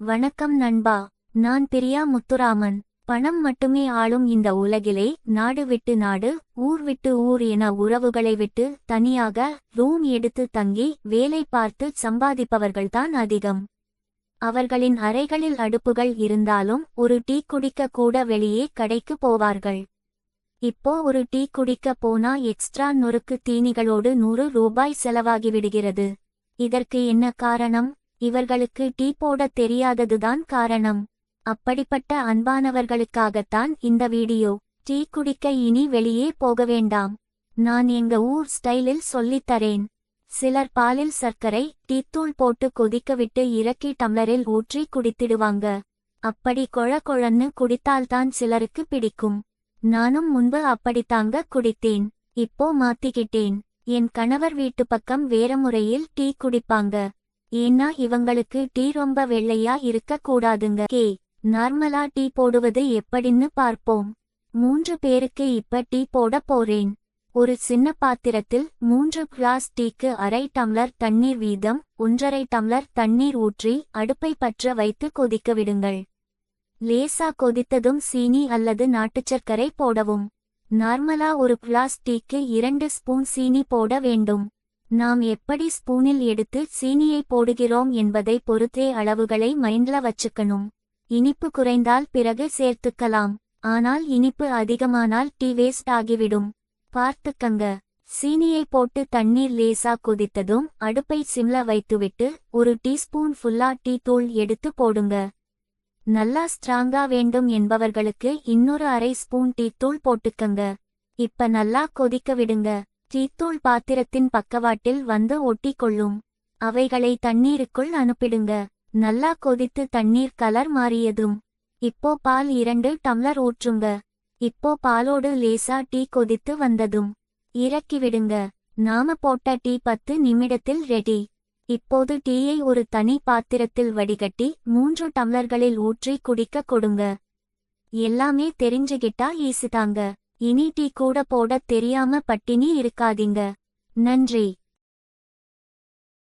வணக்கம் நண்பா நான் பிரியா முத்துராமன். பணம் மட்டுமே ஆளும் இந்த உலகிலே நாடு விட்டு நாடு ஊர் விட்டு ஊர் என உறவுகளை விட்டு தனியாக ரூம் எடுத்து தங்கி வேலை பார்த்து சம்பாதிப்பவர்கள்தான் அதிகம். அவர்களின் அறைகளில் அடுப்புகள் இருந்தாலும் ஒரு டீ குடிக்க கூட வெளியே கடைக்கு போவார்கள். இப்போ ஒரு டீ குடிக்க போனா எக்ஸ்ட்ரா நொறுக்கு தீனிகளோடு நூறு ரூபாய் செலவாகிவிடுகிறது. இதற்கு என்ன காரணம்? இவர்களுக்கு டீ போடத் தெரியாததுதான் காரணம். அப்படிப்பட்ட அன்பானவர்களுக்காகத்தான் இந்த வீடியோ. டீ குடிக்க இனி வெளியே போக வேண்டாம். நான் எங்க ஊர் ஸ்டைலில் சொல்லித் தரேன். சிலர் பாலில் சர்க்கரை டீத்தூள் போட்டு கொதிக்க விட்டு இறக்கி டம்ளரில் ஊற்றி குடித்திடுவாங்க. அப்படி கொழ கொழன்னு குடித்தால்தான் சிலருக்கு பிடிக்கும். நானும் முன்பு அப்படித்தாங்க குடித்தேன். இப்போ மாத்திக்கிட்டேன். என் கணவர் வீட்டு பக்கம் வேற முறையில் டீ குடிப்பாங்க. ஏன்னா இவங்களுக்கு டீ ரொம்ப வெள்ளையா இருக்க கூடாதுங்க கே. நார்மலா டீ போடுவது எப்படின்னு பார்ப்போம். மூன்று பேருக்கு இப்ப டீ போட போறேன். ஒரு சின்ன பாத்திரத்தில் மூன்று கிளாஸ் டீக்கு அரை டம்ளர் தண்ணீர் வீதம் ஒன்றரை டம்ளர் தண்ணீர் ஊற்றி அடுப்பை பற்ற வைத்து கொதிக்க விடுங்கள். லேசா கொதித்ததும் சீனி அல்லது நாட்டுச்சர்க்கரை போடவும். நார்மலா ஒரு கிளாஸ் டீக்கு இரண்டு ஸ்பூன் சீனி போட வேண்டும். நாம் எப்படி ஸ்பூனில் எடுத்து சீனியை போடுகிறோம் என்பதை பொறுத்தே அளவுகளை மைண்ட்ல வச்சுக்கணும். இனிப்பு குறைந்தால் பிறகு சேர்த்துக்கலாம். ஆனால் இனிப்பு அதிகமானால் டீ வேஸ்ட் ஆகிவிடும். பார்த்துக்கங்க. சீனியை போட்டு தண்ணீர் லேசா கொதித்ததும் அடுப்பை சிம்ல வைத்துவிட்டு ஒரு டீஸ்பூன் ஃபுல்லா டீ தூள் எடுத்து போடுங்க. நல்லா ஸ்ட்ராங்கா வேண்டும் என்பவர்களுக்கு இன்னொரு அரை ஸ்பூன் டீத்தூள் போட்டுக்கங்க. இப்ப நல்லா கொதிக்க விடுங்க. டீத்தூள் பாத்திரத்தின் பக்கவாட்டில் வந்து ஒட்டிக் கொள்ளும் அவைகளை தண்ணீருக்குள் அனுப்பிடுங்க. நல்லா கொதித்து தண்ணீர் கலர் மாறியதும். இப்போ பால் இரண்டு டம்ளர் ஊற்றுங்க. இப்போ பாலோடு லேசா டீ கொதித்து வந்ததும். இறக்கி விடுங்க நாம போட்ட டீ பத்து நிமிடத்தில் ரெடி. இப்போது டீயை ஒரு தனி பாத்திரத்தில் வடிகட்டி மூன்று டம்ளர்களில் ஊற்றி குடிக்க கொடுங்க. எல்லாமே தெரிஞ்சுகிட்டா ஈசிதாங்க இனி டீ கூட போடத் தெரியாம பட்டினி இருக்காதீங்க. நன்றி.